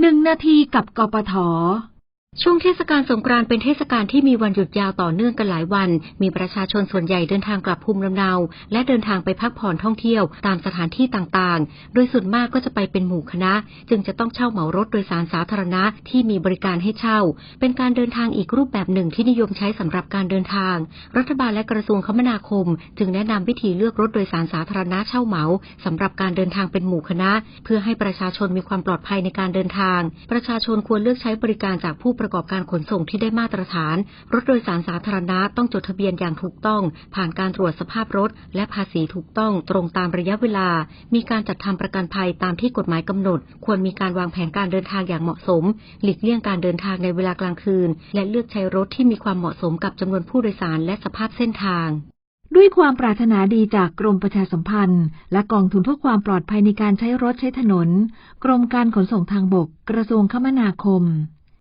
หนึ่งนาทีกับกปท ช่วงเทศกาลสงกรานต์เป็นเทศกาลที่มีวันหยุดยาวต่อเนื่องกันหลายวัน มีประชาชนส่วนใหญ่เดินทางกลับภูมิลำเนา และเดินทางไปพักผ่อนท่องเที่ยวตามสถานที่ต่างๆ โดยส่วนมากก็จะไปเป็นหมู่คณะ จึงจะต้องเช่าเหมารถโดยสารสาธารณะที่มีบริการให้เช่า เป็นการเดินทางอีกรูปแบบหนึ่งที่นิยมใช้สำหรับการเดินทาง รัฐบาลและกระทรวงคมนาคม จึงแนะนำวิธีเลือกรถโดยสารสาธารณะเช่าเหมาสำหรับการเดินทางเป็นหมู่คณะ เพื่อให้ประชาชนมีความปลอดภัยในการเดินทาง ประชาชนควรเลือกใช้บริการจากผู้ประกอบการขนส่งที่ได้มาตรฐาน รถโดยสารสาธารณะต้องจดทะเบียนอย่างถูกต้อง ผ่านการตรวจสภาพรถ และภาษีถูกต้องตรงตามระยะเวลา มีการจัดทำประกันภัยตามที่กฎหมายกำหนด ควรมีการวางแผนการเดินทางอย่างเหมาะสม หลีกเลี่ยงการเดินทางในเวลากลางคืน และเลือกใช้รถที่มีความเหมาะสมกับจำนวนผู้โดยสารและสภาพเส้นทางด้วยความปรารถนาดีจากกรมประชาสัมพันธ์ และกองทุนเพื่อความปลอดภัยในการใช้รถใช้ถนน กรมการขนส่งทางบก กระทรวงคมนาคม